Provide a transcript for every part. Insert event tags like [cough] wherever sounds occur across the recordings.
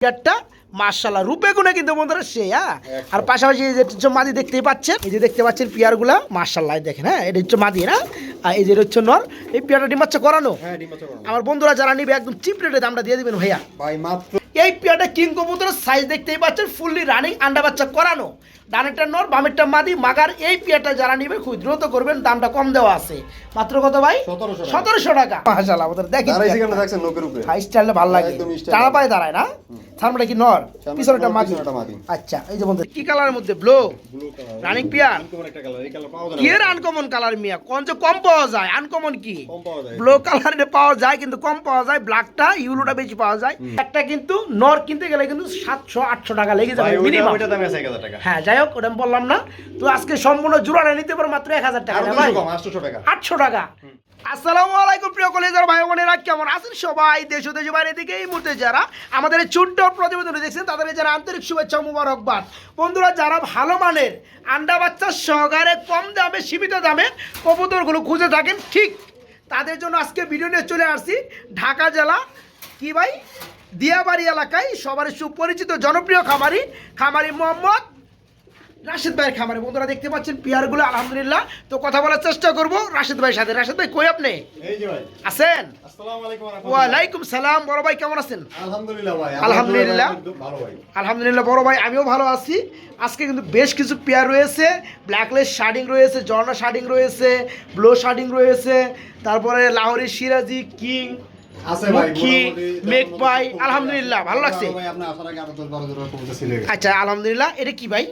পেয়ারটা মার্শাল্লাহ রূপে গুণে কিন্তু বন্ধুরা সে হ্যাঁ? আর পাশাপাশি এই যে মাদি দেখতেই পাচ্ছেন এই যে দেখতে পাচ্ছেন পিয়ারগুলা মার্শাল্লাহ দেখেন হ্যাঁ? এটা হচ্ছে মাদি না? আর এই যে হচ্ছে নর এই পেয়ারটা করানো হ্যাঁ। আমার বন্ধুরা যারা নিবে একদম চিপ রেটে দামটা দিয়ে দিবেন ভাইয়া। ভাই মাত্র এই পেয়ারটা কিং কবুতরের সাইজ দেখতেই পাচ্ছেন ফুললি রানিং আন্ডা বাচ্চা করানো ডানেরটা নর বামেরটা মাদি মাগার এই পেয়ারটা যারা নিবে খুব দ্রুত করবেন দামটা কম দেওয়া আছে। মাত্র কত ভাই? 1700 টাকা। সতেরোশো টাকা। মাশাআল্লাহ আমাদের দেখেন হাই স্টাইলটা ভালো লাগে। টানা পায়ে দাঁড়ায় না? সামনেটা কি নর? পিছনেটা মাদি। আচ্ছা এই যে বন্ধু কি কালারের মধ্যে? ব্লু রানিং পিয়ার কি আনকমন কালার মিয়া? কোন যে কম পাওয়া যায় আনকমন কি? ব্লু কালারে পাওয়া যায় কিন্তু কম পাওয়া যায় ব্ল্যাকটা ইউলোটা বেশি পাওয়া যায়। একটা কিন্তু নর কিনতে গেলে কিন্তু সাতশো আটশো টাকা লেগে যাবে মিনিমাম ওইটা দাম আছে 1000 টাকা। হ্যাঁ যাই হোক ওটা আমি বললাম না। তো আজকে সম্পূর্ণ জোড়াটা নিতে পারো মাত্র এক হাজার টাকা আর না 200 ভাই? কম 800 টাকা। আটশো টাকা। আসসালামু আলাইকুম, প্রিয় কলেজার ভাই বোনেরা, কেমন আছেন সবাই? দেশ ও দেশের বাইরে থেকে এই মুহূর্তে যারা আমাদের ছোট্ট প্রতিবেদন দেখছেন, তাদের যারা আন্তরিক শুভেচ্ছা মুবারকবাদ। বন্ধুরা, যারা ভালো মানের আন্ডা বাচ্চা সহকারে কম দামে, সীমিত দামে কবুতরগুলো খুঁজে থাকেন, ঠিক তাদের জন্য আজকে ভিডিও নিয়ে চলে আসছি ঢাকা জেলা, কি ভাই? দিয়াবাড়ি এলাকায় সবার সুপরিচিত জনপ্রিয় খামারি খামারি মোহাম্মদ রাশেদ ভাইয়ের খামারে। বন্ধুরা দেখতে পাচ্ছেন পেয়ারগুলো আলহামদুলিল্লাহ। তো কথা বলার চেষ্টা করব। রাশেদ ভাইয়ের সাথে। রাশেদ ভাই কই আপনি? আছেন। ওয়ালাইকুম সালাম। বড় ভাই কেমন আছেন? আলহামদুলিল্লাহ আলহামদুলিল্লাহ। বড় ভাই আমিও ভালো আছি। আজকে কিন্তু বেশ কিছু পেয়ার রয়েছে। ব্ল্যাকলেস শার্ডিং রয়েছে জর্না শার্ডিং রয়েছে ব্লো শার্ডিং রয়েছে তারপরে লাহোরি সিরাজি কিং আলহামদুলিল্লাহ, ভালো লাগছে। ভাই আপনি আসার আগে আরও 10 12 জোড়া কবুতর ছিল। আচ্ছা আলহামদুলিল্লাহ এটা কি ভাই?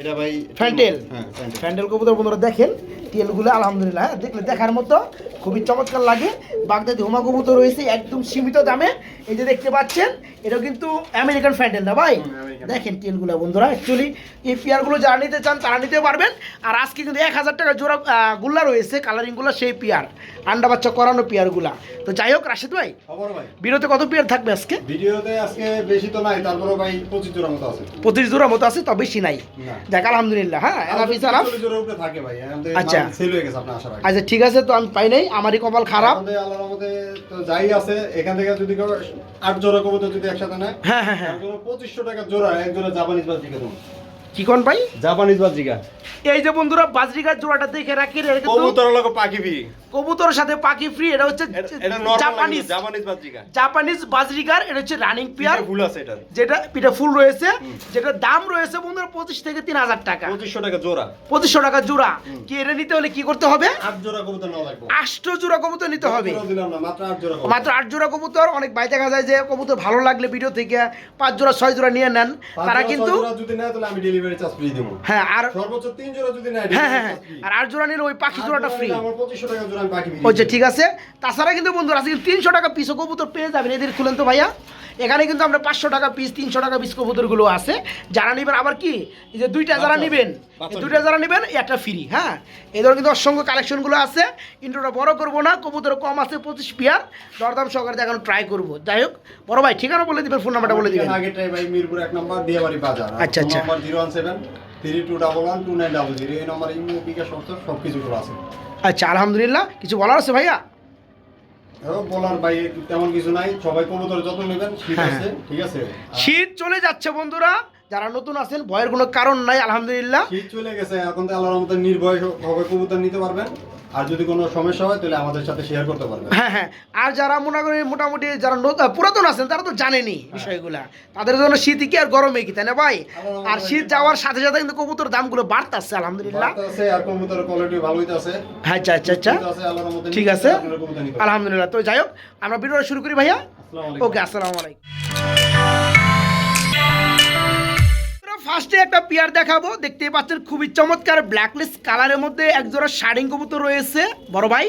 এটা ভাই ফ্যান্টেল হ্যাঁ ফ্যান্টেল কবুতর বন্ধুরা দেখেন টেলগুলো আলহামদুলিল্লাহ হ্যাঁ, দেখলে দেখার মতো খুবই চমৎকার লাগে। বাগদাদি হোমা কবুতর রয়েছে একদম সীমিত দামে। এই যে দেখতে পাচ্ছেন এটা কিন্তু আমেরিকান ফ্যান্ডেল না ভাই? দেখেন টেলগুলো বন্ধুরা অ্যাকচুয়ালি এই পেয়ারগুলো যারা নিতে চান তারা নিতে পারবেন। আর আজকে কিন্তু এক হাজার টাকা জোড়া গুল্লা রয়েছে কালারিংগুলো সেই পেয়ার আন্ডা বাচ্চা করানো পেয়ারগুলা। তো যাই হোক রাশেদ ভাই খবর ভাই। বিরতে কত পেয়ার থাকবে আজকে? ভিডিওতে আজকে বেশি তো নাই তারপরে ভাই 25 জোড়া মতো আছে। পঁচিশ জোড়া মতো আছে তবে বেশি নাই। দেখ আলহামদুলিল্লাহ হ্যাঁ এনাফ ইজ এনাফ। 40 জোড়ার উপরে থাকে ভাই আমাদের আচ্ছা। আচ্ছা ঠিক আছে তো আমি পাই নাই আমারই কপাল খারাপ। যাই আছে এখান থেকে যদি আট জোড়া কবুতর যদি একসাথে নেয় হ্যাঁ হ্যাঁ হ্যাঁ। পঁচিশশো টাকা জোড়া এক জোড়া জাপানিজ বাজিকা কি কোন পাই জাপানিজ বাজিকা। এই যে বন্ধুরা বাজরিকার জোড়াটা দেখে রাখি এটা কবুতর লোক পাখি ফি কবুতরের সাথে পাখি ফ্রি এটা হচ্ছে জাপানিজ জাপানিজ বাজিকা জাপানিজ বাজরিকার এটা হচ্ছে রানিং পেয়ার ফুল আছে এটা। যেটা পিঠা ফুল রয়েছে যেটা দাম রয়েছে বন্ধুরা পঁচিশ থেকে তিন হাজার টাকা। 2500 টাকা জোড়া। পঁচিশশো টাকা জোড়া। কি এটা নিতে হলে কি করতে হবে? আট জোড়া কবুতর নাও লাগবে। আষ্ট জোড়া কবুতর নিতে হবে। দিলাম না মাত্র আট জোড়া কবুতর। মাত্র আট জোড়া কবুতর অনেক ভাই দেখা যায় যে কবুতর ভালো লাগলে ভিডিও থেকে পাঁচ জোড়া ছয় জোড়া নিয়ে নেন। তারা কিন্তু যদি নেয় তাহলে আমি ডেলিভারি চার্জ ফ্রি দেবো। হ্যাঁ আর সর্বোচ্চ তিন জোড়া যদি নেয় হ্যাঁ হ্যাঁ হ্যাঁ। আর আট জোড়া নিলে ওই পাখি জোড়াটা ফ্রি নিলে আমার 2500 টাকা জোড়া আমি পাখি বিক্রি হচ্ছে ঠিক আছে। তাছাড়া কিন্তু বন্ধুরা আজকে তিনশো টাকা পিসও কবুতর পেয়ে যাবেন। এদের খুলেন তো ভাইয়া। এখানে কিন্তু আমরা পাঁচশো টাকা পিস তিনশো টাকা পিস কবুতরগুলো আছে। যারা নেবেন আবার কি এই যে দুইটা যারা নেবেন দুইটা যারা নেবেন একটা ফ্রি হ্যাঁ? এই ধরনের কিন্তু অসংখ্য কালেকশনগুলো আছে। ইন্ট্রোটা বড় করব না কবুতর কম আছে পঁচিশ পিয়ার দরদাম সহকারে দেখানো ট্রাই করব। যাই হোক বড় ভাই ঠিকানা বলে দিবেন ফোন নাম্বারটা বলে দিবেন। আচ্ছা, আচ্ছা। Three two double one two nine double zero এই নম্বর ইমো বিকাশ সমস্ত সব কিছু করা আছে। আচ্ছা আলহামদুলিল্লাহ কিছু বলার আছে ভাইয়া? বলার ভাই তেমন কিছু নাই সবাই কবুতর যত্ন নেবেন শীত হ্যাঁ, আছে ঠিক আছে। শীত চলে যাচ্ছে বন্ধুরা। যারা নতুন আছেন ভয়ের কোনো কারণ নাই আলহামদুলিল্লাহ। শীত চলে গেছে এখন তো আল্লাহর মতো নির্ভয় ভাবে কবুতর নিতে পারবেন। আর যদি কোনো সমস্যা হয় তাহলে আমাদের সাথে শেয়ার করতে পারবেন। হ্যাঁ হ্যাঁ। আর যারা মনে করি মোটামুটি যারা পুরাতন আছেন তারা তো জানেনি বিষয়গুলা। তাদের জন্য শীত কি আর গরমে কি তাই না ভাই? আর শীত যাওয়ার সাথে সাথে কিন্তু কবুতর দামগুলো বাড়তেছে আলহামদুলিল্লাহ। আর কবুতরের কোয়ালিটি ভালোই আছে হ্যাঁ আচ্ছা আচ্ছা আচ্ছা। ঠিক আছে কবুতর। আলহামদুলিল্লাহ। তো যাই হোক আমরা ভিডিওটা শুরু করি ভাইয়া। ওকে আসসালামু আলাইকুম। ফার্স্টে একটা পেয়ার দেখাবো। দেখতেই পাচ্ছেন খুবই চমৎকার ব্ল্যাকলেস কালারের মধ্যে একজোড়া শাড়িং কবুতর রয়েছে। বড় ভাই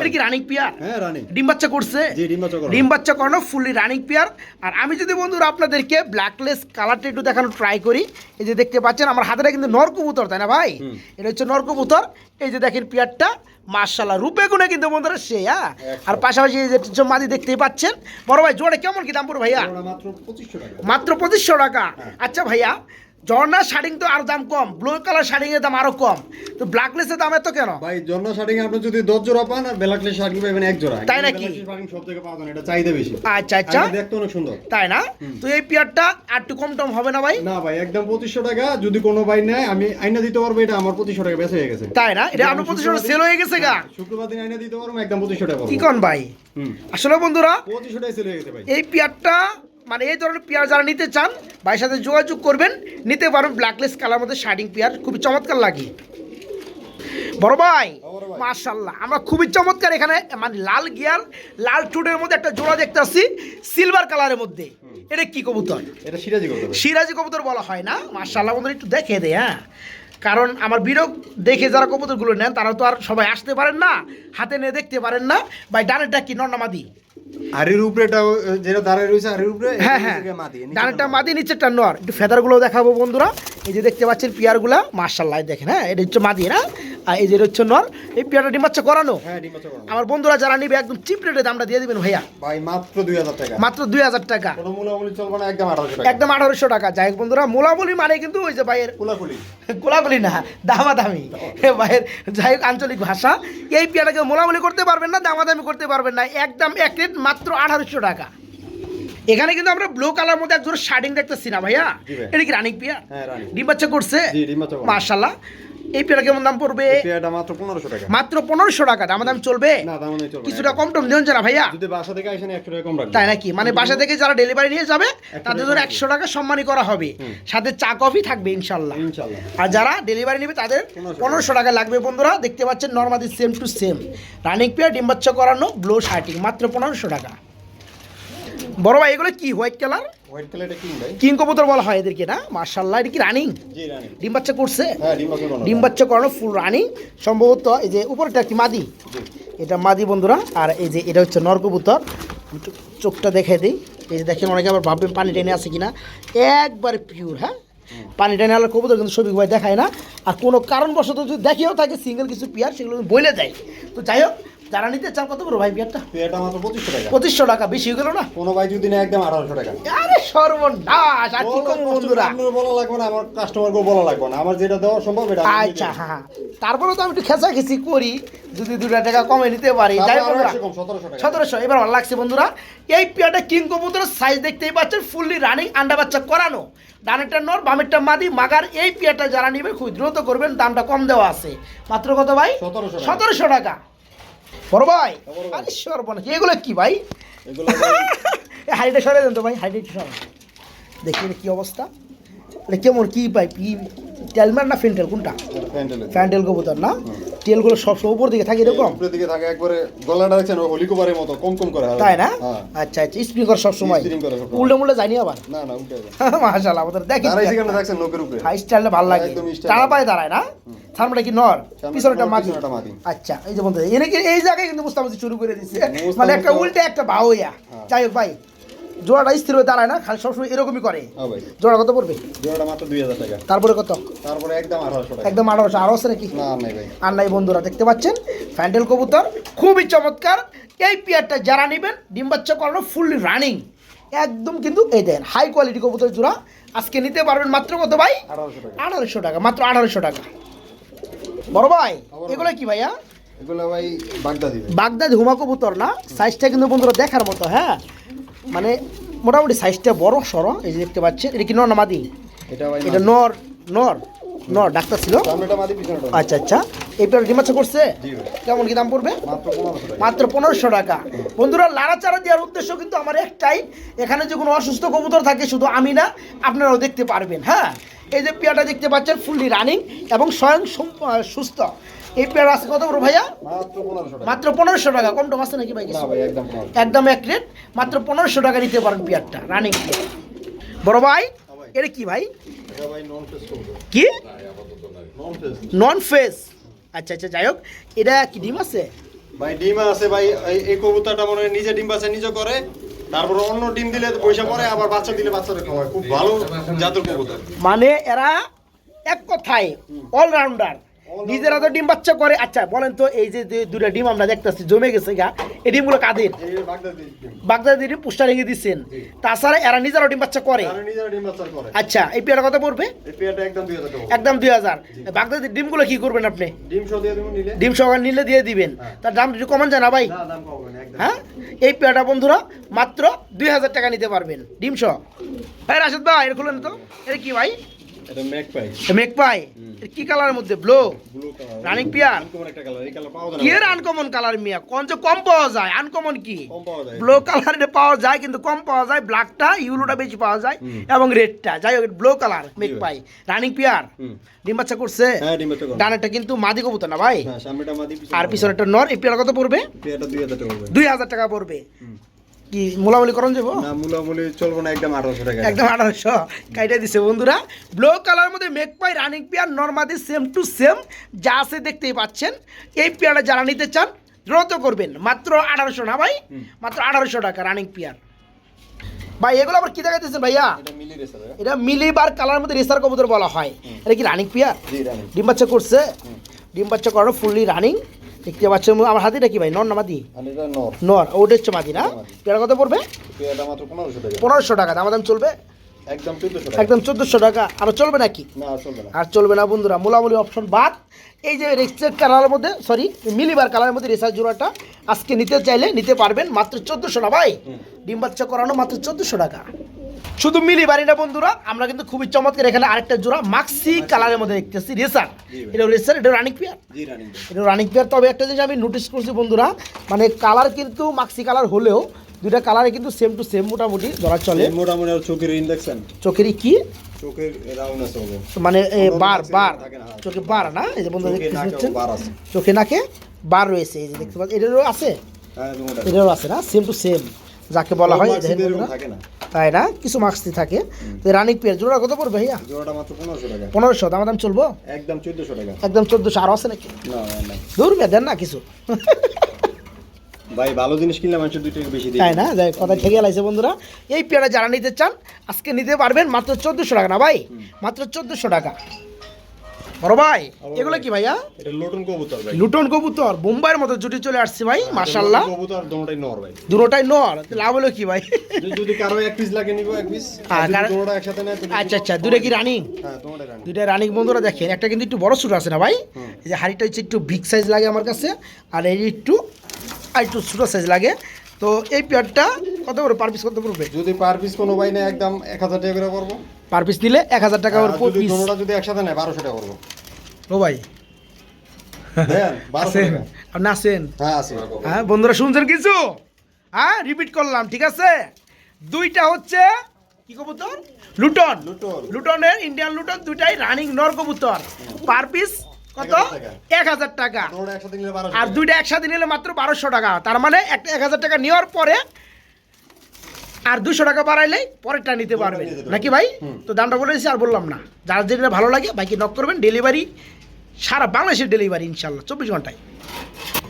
এটা কি রানিং পেয়ার? হ্যাঁ রানী ডিম বাচ্চা করছে? ডিম বাচ্চা করো ডিম বাচ্চা করানো ফুললি রানিং পেয়ার। আর আমি যদি বন্ধুরা আপনাদেরকে ব্ল্যাকলেস কালারটা একটু দেখানো ট্রাই করি এই যে দেখতে পাচ্ছেন আমার হাতেটা কিন্তু নর কবুতর তাই না ভাই? এটা হচ্ছে নর কবুতর। এই যে দেখেন পেয়ারটা মার্শাল্লাহ রূপে গুণে কিন্তু বন্ধুরা সে হ্যাঁ? আর পাশাপাশি এই যে মাদি দেখতেই পাচ্ছেন। বড় ভাই জোড়ে কেমন কি দাম পড়বে ভাইয়া? মাত্র 2500 টাকা। মাত্র পঁচিশশো টাকা। আচ্ছা ভাইয়া ঝর্ণার শাড়িং তো আর দাম কম ব্লু কালার শাড়িং এর দাম আরও কম। তো ব্ল্যাকলেসের দাম এত কেন? ভাই জন্য শার্টিং আপনি যদি দশ জোড়া পান আর বেলাকলে শার্টিং পাবেন এক জোড়া। তাই নাকি? শার্টিং সব থেকে পাওয়া যায় এটা চাহিদা বেশি। আচ্ছা আচ্ছা। দেখতে অনেক সুন্দর। তাই না? তো এই পেয়ারটা আর একটু কম টম হবে না ভাই? না ভাই একদম পঁচিশশো টাকা যদি কোনো ভাই নেয় আমি আইনা দিতে পারব এটা আমার পঁচিশশো টাকা বেঁচে হয়ে গেছে। তাই না? এটা আপনার প্রতিষ্ঠানে সেল হয়ে গেছে গা। শুক্রবার দিন আইনা দিতে পারব একদম পঁচিশশো টাকা কি। কন ভাই? আসলে বন্ধুরা পঁচিশশো টাকা সেল হয়ে গেছে ভাই। এই পেয়ারটা মানে এই ধরনের পেয়ার যারা নিতে চান ভাইয়ের সাথে যোগাযোগ করবেন। নিতে পারেন ব্ল্যাকলেস কালার মধ্যে শার্টিং পেয়ার খুবই চমৎকার লাগে বড় ভাই বড় মার্শাল্লাহ আমরা খুবই চমৎকার এখানে মানে লাল গিয়ার লাল টুডের মধ্যে একটা জোড়া দেখতে আসছি সিলভার কালারের মধ্যে। এটা কি কবুতর? এটা সিরাজি হবে সিরাজি কবুতর বলা হয় না মার্শাল্লাহ বন্ধুরা একটু দেখে দে হ্যাঁ। কারণ আমার বিরোগ দেখে যারা কবুতরগুলো নেন তারা তো আর সবাই আসতে পারেন না হাতে নিয়ে দেখতে পারেন না। ভাই ডানেরটা কি নন্নামাদি আরির উপরে এটা যেটা দাঁড়ায় রয়েছে উপরে হ্যাঁ হ্যাঁ। গিয়ে নিচে ডানেরটা নর। মাদি নিচেরটা নর। একটু ফেদারগুলো দেখাবো বন্ধুরা। এই যে দেখতে পাচ্ছেন পিয়ারগুলা মার্শাল্লাহ দেখেন হ্যাঁ এটা হচ্ছে মাদি না? আর এই যে হচ্ছে নর এই পিয়ারটা ডিম বাচ্চা করানো? হ্যাঁ করানো। আমার বন্ধুরা যারা নিবে একদম চিপ রেটে দামটা দিয়ে দিবেন ভাইয়া। ভাই মাত্র দুই হাজার টাকা। মাত্র দুই হাজার টাকা। একদম আঠারোশো টাকা। যাই বন্ধুরা মোলামুলি মানে কিন্তু ওই যে ভাইয়ের কুলাকুলি। গোলাগুলি না দামাদামি। ভাইয়ের যাই হোক আঞ্চলিক ভাষা। এই পেয়ারাকে মোলামুলি করতে পারবেন না দামাদামি করতে পারবেন না। একদম এক রেট মাত্র আঠারোশো টাকা। এখানে কিন্তু আমরা ব্লু কালার মধ্যে একজন শার্টিং দেখতেছি না ভাইয়া। এটা কি রানিক পিয়া হ্যাঁ ডিম বাচ্চা করছে। মার্শাল্লাহ এই পেয়ারা কেমন দাম পড়বে? এটা মাত্র পনেরোশো টাকা। মাত্র পনেরোশো টাকা দামাদামি চলবে? না দাম নেই চলবে কিছুটা কম টম দেন না ভাইয়া? যদি বাসা থেকে আসেন একশো টাকা কম রাখবেন। তাই নাকি? মানে বাসা থেকে যারা ডেলিভারি নিয়ে যাবে তাদের জন্য একশো টাকা সম্মানী করা হবে। সাথে চা কফি থাকবে ইনশাল্লাহ ইনশাল্লাহ আর যারা ডেলিভারি নেবে তাদের পনেরোশো টাকা। লাগবে বন্ধুরা। দেখতে পাচ্ছেন নর্মাদি same to same running pair ডিম বাচ্চা করানো ব্লো শার্টিং মাত্র পনেরোশো টাকা। বড় ভাই এগুলো কি? হোয়াইট কালার হোয়াইট কালার এটা কিং ভাই। কিং কবুতর বলা হয় এদেরকে না? মার্শাল্লাহ এটা কি রানিং জি রানি ডিম বাচ্চা করছে? হ্যাঁ ডিম বাচ্চা করানো। ডিম বাচ্চা করানো ফুল রানিং সম্ভবত এই যে উপরটা কি মাদি? এটা মাদি বন্ধুরা আর এই যে এটা হচ্ছে নরকবুতর একটু চোখটা দেখে দিই। এই যে দেখেন অনেকে আবার ভাববেন পানি টেনে আছে কিনা। একবারে পিওর হ্যাঁ? পানি টেনে আলার কবুতর কিন্তু সবই ভাই দেখায় না। আর কোনো কারণবশত যদি দেখিয়েও থাকে সিঙ্গেল কিছু পিয়ার সেগুলো বলে যায় তো যাই হোক যারা নিতে চান কত বড় ভাই পিয়ারটা তো এটা মাত্র পঁচিশশো টাকা। পঁচিশশো টাকা বেশি হয়ে গেল না? কোনো ভাই যদি না একদম আঠারোশো টাকা। আরে সর্বনাশ আর কি কম বন্ধুরা? আপনার বলা লাগবে না আমার বলা লাগবে না। আমার যেটা দেওয়া সম্ভব এটা আচ্ছা হ্যাঁ হ্যাঁ। তারপরে তো আমি একটু করি যদি দুটা টাকা কমে নিতে পারি। যাই তারপর বন্ধুরা একশো কম, 1700 টাকা। সতেরোশো এবার ভালো লাগছে বন্ধুরা। এই পিয়াটা কিং কবুতরের সাইজ দেখতেই পাচ্ছেন ফুললি রানিং আন্ডা বাচ্চা করানো। ডানেরটা নর বামেরটা মাদি মাগার এই পিয়াটা যারা নিবে খুব দ্রুত করবেন দামটা কম দেওয়া আছে। মাত্র কত ভাই? সতেরোশো টাকা। বড় ভাই? বড় ভাই। আরে সর্বনাশ এগুলো কি ভাই? এগুলো [laughs] সরে দেন তো ভাই সরে দেখি কি অবস্থা। এটা কেমন কি পাই কি টেলম্যান না ফিনটেল কোনটা। ফ্যান্টেল কবুতর না? টেলগুলো সবসময় উপর দিকে থাকে এরকম? উপরের দিকে থাকে একবারে গলাটা দেখছেন হলিকুবারের মতো কম কম করে তাই না? হ্যাঁ। আচ্ছা আচ্ছা স্প্রিং করে করে সবসময়। উল্টে মুল্টে যায়নি আবার? না না যাবে [laughs] মাশাআল্লাহ আমাদের দেখি দাঁড়াই সেখানে দেখছেন লোকের উপরে। হাই স্টাইলটা ভালো লাগে। একদম style টানা পায়ে দাঁড়ায় না? সামনেটা কি? নর? সামনেটা পিছনেটা মাদি আচ্ছা এই যে বন্ধু এনে কি এই জায়গায় কিন্তু মুস্তামজি শুরু করে দিচ্ছে। মানে একটা উল্টে একটা বাউয়া। হ্যাঁ। যাই হোক ভাই জোড়াটা স্থির হয়ে দাঁড়ায় না খালি সবসময় এরকমই করে। হ্যাঁ জোড়া কত পড়বে? জোড়াটা মাত্র দুই হাজার টাকা। তারপরে কত? তারপরে একদম আঠারোশো একদম আঠারোশো। আছে নাকি? আর নাই বন্ধুরা দেখতে পাচ্ছেন? ফ্যান্ডেল কবুতর খুবই চমৎকার। এই পেয়ারটা যারা নেবেন ডিম বাচ্চা করানো ফুললি রানিং। একদম কিন্তু এই দেন হাই কোয়ালিটি কবুতর জোড়া। আজকে নিতে পারবেন মাত্র কত ভাই? আঠারোশো টাকা মাত্র আঠারোশো টাকা। বড় ভাই এগুলো কি ভাইয়া? এগুলো ভাই বাগদাদি বাগদাদি হুমা কবুতর না? সাইজটা কিন্তু বন্ধুরা দেখার মতো হ্যাঁ? মানে মোটামুটি সাইজটা বড় সরো এই যে দেখতে পাচ্ছেন। এটা কি নর না মাদি? এটা নর নর? নর ডাক্তার ছিল। আচ্ছা আচ্ছা। এই পেয়ার ডিম করছে? কেমন কি দাম পড়বে? মাত্র পনেরোশো টাকা। বন্ধুরা লাড়াচাড়া দেওয়ার উদ্দেশ্য কিন্তু আমার একটাই। এখানে যে কোনো অসুস্থ কবুতর থাকে শুধু আমি না আপনারাও দেখতে পারবেন হ্যাঁ? এই যে পেয়ারটা দেখতে পাচ্ছেন ফুললি রানিং এবং স্বয়ং সুস্থ। এই পেয়ার আছে কত বড় ভাইয়া? মাত্র পনেরোশো টাকা। কম টম আছে নাকি ভাই না? একদম একদম এক রেট। মাত্র পনেরোশো টাকা নিতে পারেন পেয়ারটা রানিং বড় ভাই? এটা কি ভাই? কি? নন ফেস আচ্ছা আচ্ছা যাই হোক এটা কি ডিম আছে? ভাই ডিম আছে ভাই এই- কবুতরটা মনে হয় নিজে ডিম বাচ্চা নিজে করে। তারপর অন্য ডিম দিলে পয়সা পরে আবার বাচ্চা দিলে বাচ্চাটা হয়। খুব ভালো জাতের কবুতর। মানে এরা এক কথায় অলরাউন্ডার নিজেরা তো ডিম বাচ্চা করে। আচ্ছা বলেন তো এই যে দুটা ডিম আমরা দেখতেছি জমে গেছে গা। এই ডিমগুলো কাদের? বাগদাদি ডিম। পুষ্টা রেখে দিচ্ছেন তাছাড়া এরা নিজেরাও ডিম বাচ্চা করে। নিজেরা ডিম বাচ্চা করে। আচ্ছা এই পেয়ারা কত পড়বে? একদম দুই হাজার বাগদাদির ডিমগুলো কি করবেন আপনি? ডিম সহকারে নিলে। দিয়ে দিবেন। তার দাম একটু কমান যায় না ভাই? হ্যাঁ? এই পেয়ারটা বন্ধুরা মাত্র দুই হাজার টাকা নিতে পারবেন ডিম সহ। ভাই রাশেদ ভাই এর খুলেন তো। এটা কি ভাই? এটা কি কালারের মধ্যে? Blue? Blue colour. Running pair? Uncommon একটা কালার এই কালার পাওয়া যায় কি এর আনকমন কালার মিয়া? কোন যে কম পাওয়া যায় আনকমন কি? কম পাওয়া যায়। ব্লু কালারে পাওয়া যায় কিন্তু কম পাওয়া যায় ব্ল্যাকটা ইউলোটা বেশি পাওয়া যায় এবং রেডটা। যাই হোক ব্লু কালার রানিং পেয়ার? হুম। ডিম বাচ্চা করছে? হ্যাঁ ডিম বাচ্চা কিন্তু মাদি কবুতর না ভাই? হ্যাঁ সামনেটা মাদি আর পিছনেরটা নর এই পেয়ার কত পড়বে? পেয়ারটা দুই হাজার টাকা পড়বে। দুই হাজার টাকা পড়বে। কি মোলামুলি করণ যাব? না মূলামূলি চলবো না একদম আঠারোশো টাকা। একদম আঠারোশো। কাইটা দিছে বন্ধুরা। ব্লু কালার মধ্যে মেক পাই রানিং পেয়ার নর্মাদি সেম টু সেম যা আছে দেখতেই পাচ্ছেন। এই পেয়ারটা যারা নিতে চান দ্রুত করবেন। মাত্র আঠারোশো না ভাই? মাত্র আঠারোশো টাকা রানিং পেয়ার ভাই এগুলো আবার কি দেখাইতেছেন ভাইয়া? এটা মিলি মিলিবার কালার মধ্যে রেসার কবুতর বলা হয়। এটা কি রানিং পেয়ার ডিম বাচ্চা করছে। ডিম বাচ্চা করানো ফুললি রানিং দেখতে পাচ্ছেন আমার হাতিটা কি ভাই? নর না মাদি? নর। ওটা হচ্ছে মাদি না? পেয়ারা কত পড়বে? পনেরোশো টাকা। দাম দাম চলবে? একদম চোদ্দশো টাকা। একদম চোদ্দোশো টাকা। আরও চলবে নাকি? আর চলবে না। আর বন্ধুরা মোলামুলি অপশন বাদ। এই যে রেক্সের কালারের মধ্যে সরি মিলিবার কালারের মধ্যে রেসার জোড়াটা আজকে নিতে চাইলে নিতে পারবেন মাত্র চোদ্দোশো না ভাই? ডিম বাচ্চা করানো মাত্র চোদ্দোশো টাকা। শুধু মিলিবারি না বন্ধুরা আমরা কিন্তু খুবই চমৎকার এখানে আরেকটা জোড়া মাক্সি কালারের মধ্যে দেখতেছি রেসার এটা রেসার এটা রানিক পেয়ার এটা রানিং পেয়ার তবে একটা জিনিস আমি নোটিস করছি বন্ধুরা মানে কালার কিন্তু মাক্সি কালার হলেও দুইটা কালারে কিন্তু সেম টু সেম মোটামুটি ধরা চলে। মোটামুটি চোখের ইন্ডাকশন চোখেরই কি? চোখের রাউন্ড আছে মানে বার বার। চোখে বার না? এই যে বন্ধু দেখতে পাচ্ছেন চোখে নাকে বার রয়েছে এই যে দেখতে পাচ্ছেন। এটারও আছে? হ্যাঁ এটারও আছে। না? সেম টু সেম যাকে বলা হয় তাই না? কিছু মার্কসই থাকে। তো রানিং পেয়ার জোড়া কত পড়বে ভাইয়া? জোড়াটা মাত্র পনেরোশো টাকা। পনেরোশো দাম দাম চলবো? একদম চোদ্দশো টাকা। একদম চোদ্দোশো আরও আছে নাকি? দূর মেয়ে দেন না কিছু। ভাই ভালো জিনিস কিনলে মানুষের দুই টাকা বেশি তাই না? যাই কথা লাইছে বন্ধুরা। এই পেয়ারা যারা নিতে চান আজকে নিতে পারবেন মাত্র চোদ্দোশো টাকা না ভাই? মাত্র চোদ্দোশো টাকা। বড় ভাই এগুলো কি ভাইয়া? এটা লোটন কবুতর ভাই। লুটন কবুতর বোম্বাইয়ের মতো জুটি চলে আসছে ভাই মাশাল্লাহ লোটন কবুতর দুটোটাই নর ভাই। দুটোটাই নর লাভ হলো কি ভাই? যদি- কারও এক পিস লাগে নিব এক পিস হ্যাঁ, কারো- দুটোটা একসাথে নেয় আচ্ছা আচ্ছা দুটো কি রানিং হ্যাঁ রানি দুইটা রানিং বন্ধুরা দেখেন একটা কিন্তু একটু বড় সুট আছে না ভাই? এই যে হাড়িটা হচ্ছে একটু বিগ সাইজ লাগে আমার কাছে আর এই একটু আর একটু ছোটো সাইজ লাগে। তো এই পেয়ারটা কত করে পার পিস কত পড়বে? যদি পার পিস কোনো ভাই না একদম এক হাজার টাকা করে করব পার পিস নিলে এক হাজার টাকা যদি পিস যদি একসাথে নেয় বারোশো টাকা করব ও ভাই। আপনি হ্যাঁ হ্যাঁ বন্ধুরা শুনছেন কিছু? হ্যাঁ রিপিট করলাম ঠিক আছে? দুইটা হচ্ছে কি কবুতর? লুটন। লুটন। লুটনের ইন্ডিয়ান লুটন দুইটাই রানিং নর কবুতর। পার পিস কত? এক হাজার টাকা। আর দুইটা একসাথে নিলে মাত্র বারোশো টাকা। তার মানে একটা এক হাজার টাকা নেওয়ার পরে আর দুশো টাকা বাড়াইলে পরেরটা নিতে পারবে। নাকি ভাই? তো দামটা বলে দিয়েছি আর বললাম না। যার যেটা ভালো লাগে বাইকে নক করবেন। ডেলিভারি সারা বাংলাদেশের ডেলিভারি ইনশাল্লাহ চব্বিশ ঘন্টায়।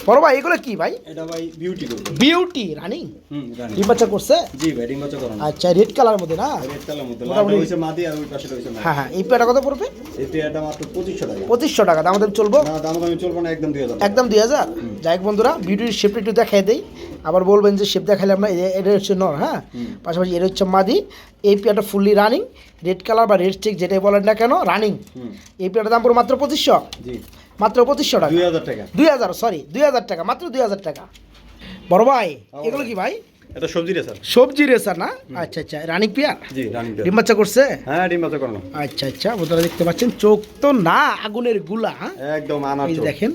বড় ভাই এগুলো কি ভাই? এটা ভাই বিউটি করব বিউটি রানিং হুম বাচ্চা করছে? জি ভাই ডিম বাচ্চা করানো। আচ্ছা রেড কালার মধ্যে না? রেড কালার মধ্যে। লালটা হইছে মাদি আর ওই পাশে হইছে হ্যাঁ হ্যাঁ এই পেয়ারটা কত পড়বে? এই মাত্র পঁচিশশো টাকা। পঁচিশশো টাকা দাম দাম চলবো? না দাম দামি চলবো না একদম দুই হাজার একদম দুই হাজার? যাই বন্ধুরা ভিডিওর শেপটা একটু দেখাই দেই। আবার বলবেন যে শেপ দেখালে আমরা এটা হচ্ছে নর হ্যাঁ? পাশাপাশি এটা হচ্ছে মাদি। এই পেয়ারটা ফুললি রানিং রেড কালার বা রেড স্টিক যেটাই বলেন না কেন রানিং এই পেয়ারটার দাম পড়বে মাত্র পঁচিশশো। জি। মাত্র পঁচিশশো টাকা। দুই হাজার টাকা। দুই হাজার সরি দুই হাজার টাকা মাত্র দুই হাজার টাকা। বড় ভাই এগুলো কি ভাই? এটা সবজি রে সবজি রেসার না? আচ্ছা আচ্ছা রানিং পেয়ার? জি রানিং ডিম বাচ্চা করছে? হ্যাঁ ডিম বাচ্চা করানো আচ্ছা আচ্ছা বন্ধুরা দেখতে পাচ্ছেন চোখ তো না আগুনেরগুলা হ্যাঁ? একদম চোখ। দেখেন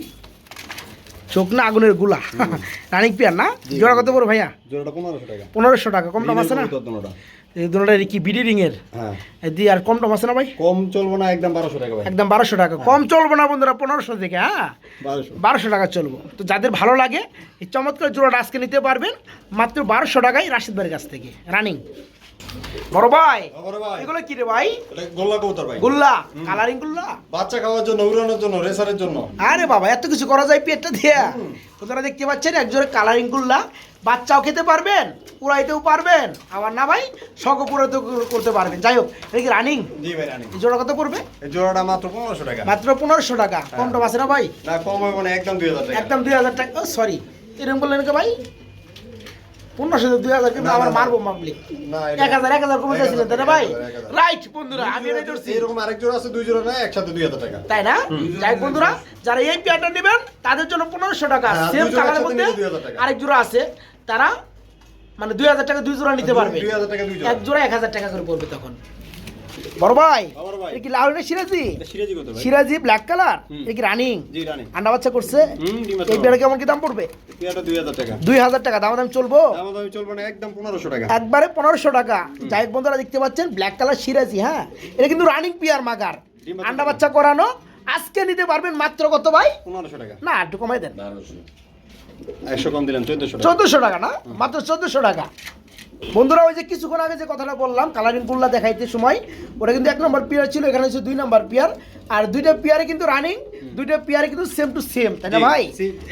চোখ না আগুনেরগুলা রানিং পেয়ার না? জোড়া কত বড় ভাইয়া? জোড়াটা পনেরোশো টাকা। পনেরোশো টাকা কম দাম আছে না। এই দুটোটা কি বিডি রিং এর হ্যাঁ। দিয়ে আর কম দাম আছে না ভাই? কম চলবো না একদম বারোশো টাকা ভাই। একদম বারোশো টাকা। কম চলবো না বন্ধুরা পনেরোশো থেকে হ্যাঁ? বারোশো। বারোশো টাকা চলবো। তো যাদের ভালো লাগে এই চমৎকার জোড়াটা আজকে নিতে পারবেন মাত্র বারোশো টাকায় রাশিদ ভাইয়ের কাছ থেকে। রানিং বড় ভাই এগুলো কি রে ভাই? গোল্লা কবুতর ভাই। গুল্লা? কালারিং গুল্লা? বাচ্চা খাওয়ার জন্য উড়ানোর জন্য রেসারের জন্য। আরে বাবা এত কিছু করা যায় পেটটা দিয়ে? তোরা দেখতে পাচ্ছেন একজোড়ে কালারিং গুল্লা বাচ্চাও খেতে পারবেন উড়াইতেও পারবেন। আবার না ভাই শখ পুরাতে করতে পারবেন। যাই হোক এটা কি রানিং জি ভাই রানি এই জোড়া কত পড়বে? এই জোড়াটা মাত্র পনেরোশো টাকা। মাত্র পনেরোশো টাকা। কম টম আছে না ভাই? না কম হবে না একদম দুই হাজার টাকা। একদম দুই হাজার টাকা। সরি এরকম বললেন কে ভাই? পনেরোশো দুই হাজার কিন্তু না। মারবো মামলি না, এটা- এক হাজার এক হাজার কমে তাই না ভাই। রাইট বন্ধুরা আমি এটাই ধরছি। এরকম আরেক জোড়া আছে দুই জোড়া না একসাথে দুই হাজার টাকা। তাই না? যাই বন্ধুরা যারা এই পেয়ারটা নেবেন তাদের জন্য পনেরোশো টাকা। হ্যাঁ, সেম কালারের মধ্যে নিলে 2000 টাকা। আরেক জোড়া আছে। তারা মানে দুই হাজার টাকা দুই জোড়া নিতে পারবে। দুই হাজার টাকা দুই জোড়া। এক জোড়া এক হাজার টাকা করে পড়বে তখন। বড় ভাই এটা কি লাল না সিরাজি? সিরাজি কত ভাই? সিরাজি ব্ল্যাক কালার এটা কি রানিং আন্ডা বাচ্চা করছে? এই পেয়ারা কেমন কি দাম পড়বে? দুই হাজার টাকা। দাম দাম চলবো? একদম পনেরোশো টাকা। একবারে পনেরোশো টাকা। যাই বন্ধুরা দেখতে পাচ্ছেন ব্ল্যাক কালার সিরাজি হ্যাঁ? এটা কিন্তু রানিং পিয়ার মাগার। আন্ডা বাচ্চা করানো আজকে নিতে পারবেন মাত্র কত ভাই? পনেরোশো টাকা। না একটু কমাই দেন। একশো কম দিলেন, চোদ্দশো চোদ্দশো টাকা না? মাত্র চোদ্দশো টাকা। বন্ধুরা, ওই যে কিছুক্ষণ আগে যে কথাটা বললাম কালারিং কুল্লা দেখাইতে সময়, ওটা কিন্তু এক নম্বর পিয়ার ছিল, এখানে হচ্ছে দুই নম্বর পিয়ার। আর দুইটা পিয়ারে কিন্তু রানিং দুইটা পিয়ারে কিন্তু সেম টু সেম তাই না ভাই?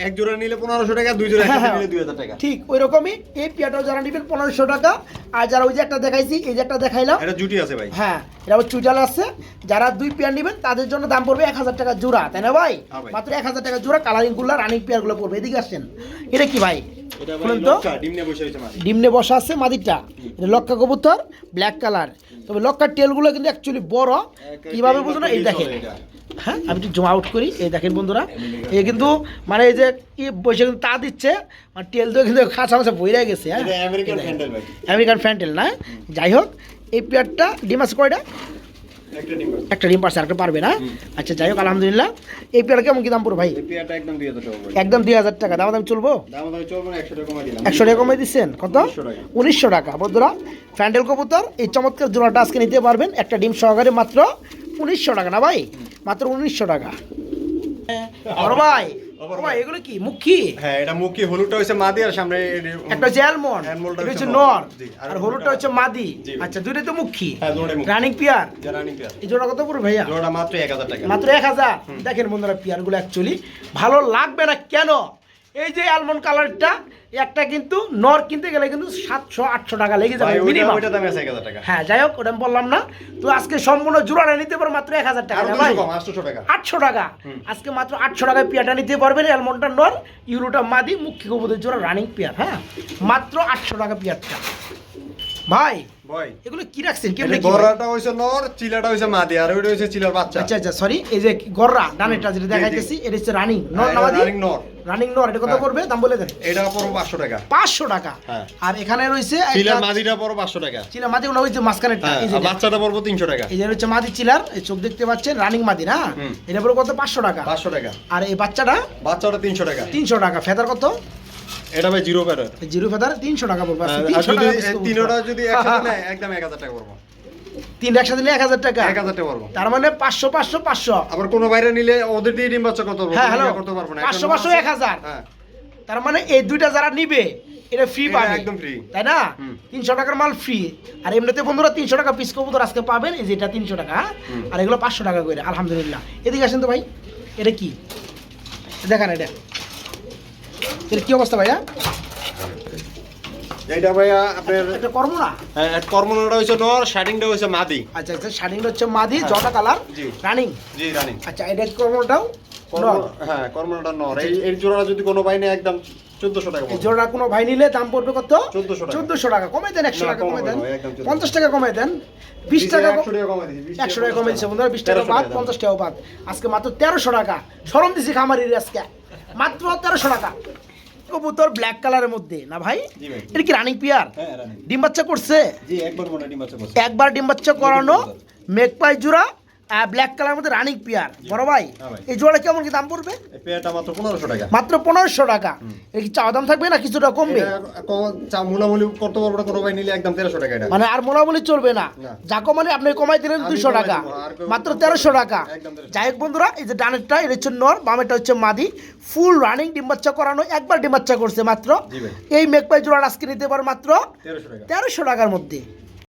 এক জোড়া নিলে পনেরোশো টাকা দুই জোড়া হ্যাঁ, হ্যাঁ। নিলে দুই হাজার টাকা। ঠিক ওই রকমই এই পিয়ারটাও যারা নেবেন পনেরোশো টাকা। আর যারা ওই যে একটা দেখাইছি এই যে একটা দেখাইলাম। এটা জুটি আছে ভাই। হ্যাঁ এটা চুইটাল আছে। যারা দুই পেয়ার নেবেন তাদের জন্য দাম পড়বে এক হাজার টাকা জোড়া তাই না ভাই? হ্যাঁ মাত্র এক হাজার টাকা জোড়া কালারিংগুলো রানিং পেয়ারগুলো পড়বে। এদিকে আসছেন এটা কি ভাই? ডিমনে বসা আছে মাদিরটা এটা লক্কা কবুতর ব্ল্যাক কালার তবে লক্কার টেলগুলো কিন্তু অ্যাকচুয়ালি বড়। কীভাবে বুঝো না? এই দেখেন। হ্যাঁ আমি একটু জুম আউট করি। এই দেখেন বন্ধুরা এই কিন্তু মানে এই যে কি বসে কিন্তু তা দিচ্ছে মানে টেল দিয়ে কিন্তু খাঁচা মাছা বইরা গেছে হ্যাঁ। আমেরিকান ফ্যান্টেল না? যাই হোক এই পেয়ারটা ডিম আছে কয়টা? একটা ডিম। একটা পারছে আরেকটা পারবে না? আচ্ছা যাই হোক আলহামদুলিল্লাহ। এই পেয়ার কেমন কি দাম পড়ো ভাই? একদম দুই হাজার টাকা দাম দাম চলবো? একশো টাকা কমাই দিলাম। একশো টাকা কমে দিচ্ছেন? কত? উনিশশো টাকা। বন্ধুরা ফ্যান্ডেল কবুতর এই চমৎকার জোড়াটা আজকে নিতে পারবেন। একটা ডিম সহকারে মাত্র উনিশশো টাকা না ভাই? মাত্র উনিশশো টাকা। বড় ভাই ভাই। ভাই এগুলো কি? মুখী? হ্যাঁ এটা মুখি হলুদটা হচ্ছে মাদি আর সামনে একটা হচ্ছে অ্যালমন্ড এটা হচ্ছে হচ্ছে নর। আর আর হলুদটা হচ্ছে মাদি। ভাই। আচ্ছা তো মুখী? হ্যাঁ। রানিং পিয়ার যা রানিং পেয়ার এই জোড়া কত পড়বে ভাইয়া? মাত্র টাকা। মাত্র এক হাজার? দেখেন বন্ধুরা পিয়ারগুলো অ্যাকচুয়ালি ভালো লাগবে না কেন? এই যে আলমন্ড কালারটা একটা কিন্তু নর কিনতে গেলে কিন্তু সাতশো আটশো টাকা লেগে যাবে মিনিমাম টাকা। হ্যাঁ যাই হোক ওটা বললাম না। তো আজকে সম্পূর্ণ জোড়াটা নিতে পারো মাত্র এক হাজার টাকা ভাই? আটশো টাকা। আজকে মাত্র আটশো টাকায় পেয়াটা নিতে পারবেন অ্যালমন্ডটা নর ইউরোটা মাদি মুখ্য কবুদের জোড়া রানিং পেয়ার হ্যাঁ? মাত্র আটশো টাকা পেয়ারটা। ভাই ভাই এগুলো কি রাখছেন? কেমনে কি ভাই? হইছে নর চিলাটা হইছে মাদি আর ওইটা হইছে চিলার বাচ্চা। আচ্ছা আচ্ছা সরি এই যে গররা ডানেরটা যেটা দেখাইতেছি এটা হচ্ছে রানিং নর নামাদি running নর। রানিং নর এটা কত। দাম বলে দেন। এটা পড়ব পাঁচশো টাকা। পাঁচশো টাকা। আর এখানে রয়েছে চিলার মাদিটা পড়ব পাঁচশো টাকা। চিলা মাদি ওটা হচ্ছে মাঝখানেরটা হ্যাঁ এই যে বাচ্চাটা পড়ব তিনশো টাকা। এই যে হচ্ছে মাদি চিলার এই চোখ দেখতে পাচ্ছেন রানিং মাদি না। এটা পড়বে কত? পাঁচশো টাকা। পাঁচশো টাকা। আর এই বাচ্চাটা? বাচ্চাটা তিনশো টাকা। তিনশো টাকা। ফেদার কত? এটা ভাই জিরো এই জিরো ফেদার তিনশো টাকা পড়বে যদি তিনোটা একসাথে নেয় একদম এক হাজার টাকা পড়ব। তিন একসাথে নিলে এক হাজার টাকা। এক হাজার টাকা পড়ব। তার মানে পাঁচশো পাঁচশো পাঁচশো। আবার কোনো বাইরে নিলে ওদের দিয়ে ডিম বাচ্চা পারব হ্যাঁ, হ্যালো। করতে পারব না পাঁচশো, পাঁচশো, এক হাজার। হ্যাঁ। তার মানে এই দুইটা যারা নিবে এটা ফ্রি পাবে। একদম free। তাই না? তিনশো টাকার মাল ফ্রি আর এমনিতে বন্ধুরা তিনশো টাকা পিস কবুতর আজকে পাবেন এই যে এটা তিনশো টাকা হ্যাঁ? আর এগুলো পাঁচশো টাকা করে আলহামদুলিল্লাহ। এদিকে আসেন তো ভাই এটা কি? দেখান এটা। এটা কি অবস্থা ভাইয়া? এইটা ভাইয়া আপনার এটা কর্ম না হ্যাঁ, কর্মনোটা হইছে নর শার্টিংটা হইছে মাদি। আচ্ছা আচ্ছা শাড়িটা হচ্ছে মাদি জটা কালার জি। রানিং? জি রানিং। আচ্ছা এটা কর্মটাও কর্ম হ্যাঁ কর্মনোটা নর। এই এই জোড়াটা যদি কোনো বাইরে একদম চোদ্দশো টাকা এই জোড়া কোনো ভাই নিলে দাম পড়বে কত? 1400 টাকা। চোদ্দশো টাকা। কমে দেন একশো টাকা কম কমে দেন। না, একদম 1400 পঞ্চাশ টাকা কমে দেন। বিশ টাকা একশো টাকা কমাই বিশ টাকা একশো টাকা কমে দিচ্ছে বন্ধুরা বিশ টাকা 1300 বাদ পঞ্চাশ টাকা বাদ। আজকে মাত্র তেরোশো টাকা। সরম দিছি খামারির আজকে। মাত্র তেরোশো টাকা। কবুতর ব্ল্যাক কালারের মধ্যে না ভাই? এটা কি রানিং পিয়ার হ্যাঁ ডিম বাচ্চা করছে? জি একবার মনে ডিম বাচ্চা করছে। একবার ডিম বাচ্চা করানো মেঘপাই জোড়া ব্ল্যাক কালার মধ্যে রানিং পিয়ার। বড় ভাই হ্যাঁ এই জোড়া কেমন কি দাম পড়বে? পেয়ারটা মাত্র পনেরোশো টাকা। মাত্র পনেরোশো টাকা। এর কি চাওয়া দাম থাকবে না কিছুটা কমবে? চা মুলামুলি করতে পারব না কোনো ভাই নিলে একদম তেরোশো টাকা মানে আর মোলামুলি চলবে না। যা কমালে আপনি কমাই দিলেন কমাই টাকা। মাত্র তেরোশো টাকা। যাই হোক বন্ধুরা এই যে ডানেরটা এটা হচ্ছে নর বামেরটা হচ্ছে মাদি। ফুল রানিং ডিম বাচ্চা করানো একবার ডিম বাচ্চা করছে মাত্র। এই মেঘপাই জোড়া আজকে নিতে পারো মাত্র তেরোশো টাকার মধ্যে।